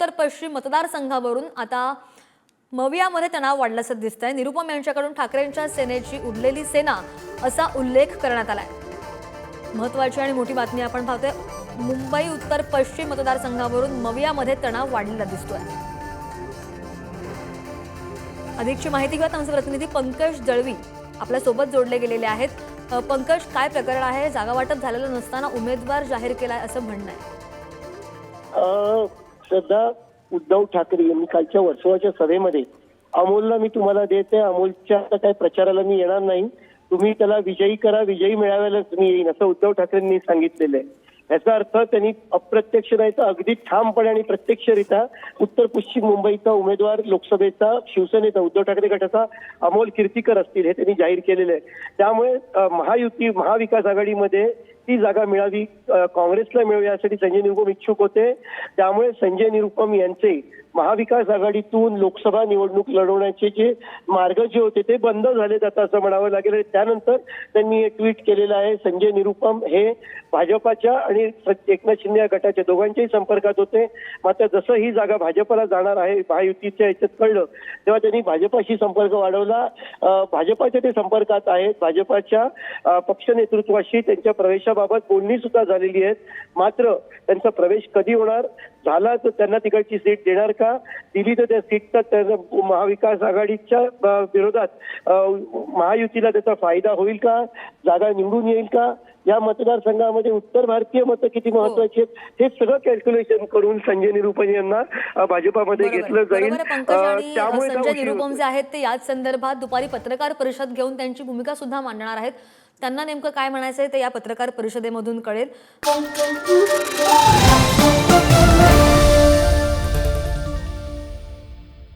उत्तर पश्चिम मतदारसंघावरून आता मवियामध्ये तणाव वाढल्याचं दिसतंय. निरुपम यांच्याकडून ठाकरेंच्या सेनेची उरलेली सेना असा उल्लेख करण्यात आलाय. महत्वाची आणि मोठी बातमी आपण पाहतोय. मुंबई उत्तर पश्चिम मतदारसंघावरून मवियामध्ये तणाव वाढलेला दिसतोय. अधिकची माहिती घेऊयात. आमचे प्रतिनिधी पंकज दळवी आपल्यासोबत जोडले गेलेले आहेत. पंकज काय प्रकरण आहे? जागा वाटप झालेलं नसताना उमेदवार जाहीर केलाय असं म्हणणं आहे. श्रद्धा उद्धव ठाकरे यांनी कालच्या वर्सोवाच्या सभेमध्ये अमोलला मी तुम्हाला देते अमोलच्या आता प्रचाराला मी येणार नाही. तुम्ही त्याला विजयी करा विजयी मिळाव्याला मी येईन असं उद्धव ठाकरेंनी सांगितलेलं आहे. याचा अर्थ त्यांनी अप्रत्यक्ष नाही तर अगदी ठामपणे आणि प्रत्यक्षरित्या उत्तर पश्चिम मुंबईचा उमेदवार लोकसभेचा शिवसेनेचा उद्धव ठाकरे गटाचा अमोल कीर्तीकर असतील हे त्यांनी जाहीर केलेलं आहे. त्यामुळे महायुती महाविकास आघाडीमध्ये ती जागा मिळावी काँग्रेसला मिळावी यासाठी संजय निरुपम इच्छुक होते. त्यामुळे संजय निरुपम यांचे महाविकास आघाडीतून लोकसभा निवडणूक लढवण्याचे जे मार्ग जे होते ते बंद झालेत आता असं म्हणावं लागेल. त्यानंतर त्यांनी एक ट्विट केलेलं आहे संजय निरुपम हे भाजपाच्या आणि एकनाथ शिंदे या गटाच्या दोघांच्याही संपर्कात होते. मात्र जसं ही जागा भाजपला जाणार आहे महायुतीच्या याच्यात कळलं तेव्हा त्यांनी भाजपाशी संपर्क वाढवला. भाजपाच्या ते संपर्कात आहेत. भाजपाच्या पक्ष नेतृत्वाशी त्यांच्या याबाबत बोलणी सुद्धा झालेली आहेत. मात्र त्यांचा प्रवेश कधी होणार? झाला तर त्यांना तिकडची सीट देणार का? दिली तर त्या सीटचा त्यांना महाविकास आघाडीच्या विरोधात महायुतीला त्याचा फायदा होईल का? जागा निवडून येईल का? या मतदारसंघामध्ये उत्तर भारतीय मतं किती महत्वाची आहेत हे सगळं कॅल्क्युलेशन करून संजय निरुपम यांना भाजपामध्ये घेतलं जाईल. आहे, त्यामुळे संजय निरुपम जे आहेत ते याच संदर्भात दुपारी पत्रकार परिषद घेऊन त्यांची भूमिका सुद्धा मांडणार आहेत. त्यांना नेमकं काय म्हणायचंय ते या पत्रकार परिषदेमधून कळेल.